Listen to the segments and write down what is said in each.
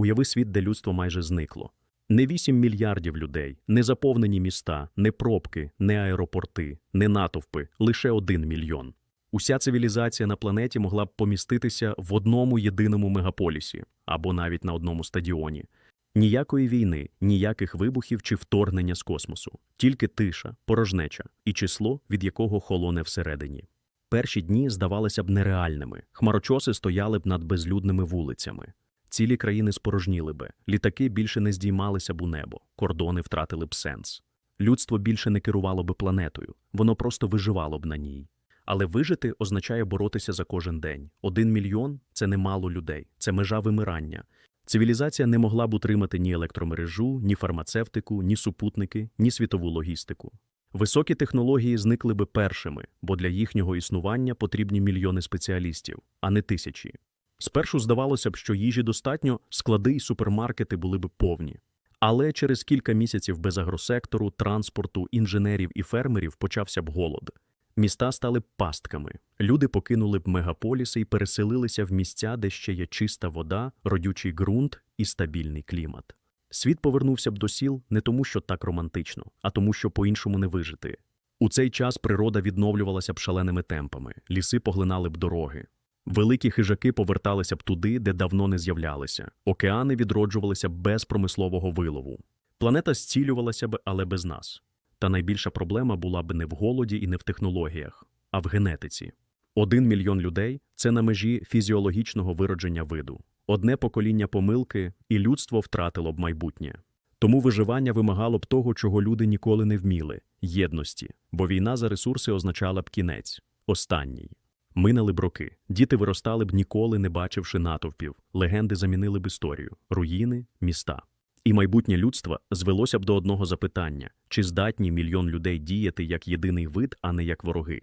Уяви світ, де людство майже зникло. Не 8 мільярдів людей, не заповнені міста, не пробки, не аеропорти, не натовпи, лише один мільйон. Уся цивілізація на планеті могла б поміститися в одному єдиному мегаполісі або навіть на одному стадіоні. Ніякої війни, ніяких вибухів чи вторгнення з космосу, тільки тиша, порожнеча і число, від якого холоне всередині. Перші дні здавалися б нереальними. Хмарочоси стояли б над безлюдними вулицями. Цілі країни спорожніли би, літаки більше не здіймалися б у небо, кордони втратили б сенс. Людство більше не керувало би планетою, воно просто виживало б на ній. Але вижити означає боротися за кожен день. Один мільйон це немало людей, це межа вимирання. Цивілізація не могла б утримати ні електромережу, ні фармацевтику, ні супутники, ні світову логістику. Високі технології зникли би першими, бо для їхнього існування потрібні мільйони спеціалістів, а не тисячі. Спершу здавалося б, що їжі достатньо, склади і супермаркети були б повні. Але через кілька місяців без агросектору, транспорту, інженерів і фермерів почався б голод. Міста стали б пастками. Люди покинули б мегаполіси і переселилися в місця, де ще є чиста вода, родючий ґрунт і стабільний клімат. Світ повернувся б до сіл не тому, що так романтично, а тому, що по-іншому не вижити. У цей час природа відновлювалася б шаленими темпами, ліси поглинали б дороги. Великі хижаки поверталися б туди, де давно не з'являлися. Океани відроджувалися без промислового вилову. Планета зцілювалася б, але без нас. Та найбільша проблема була б не в голоді і не в технологіях, а в генетиці. Один мільйон людей це на межі фізіологічного виродження виду. Одне покоління помилки, і людство втратило б майбутнє. Тому виживання вимагало б того, чого люди ніколи не вміли єдності, бо війна за ресурси означала б кінець, останній. Минали б роки, діти виростали б ніколи не бачивши натовпів, легенди замінили б історію, руїни, міста. І майбутнє людства звелося б до одного запитання: чи здатні мільйон людей діяти як єдиний вид, а не як вороги?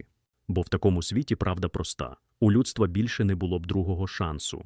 Бо в такому світі правда проста: у людства більше не було б другого шансу.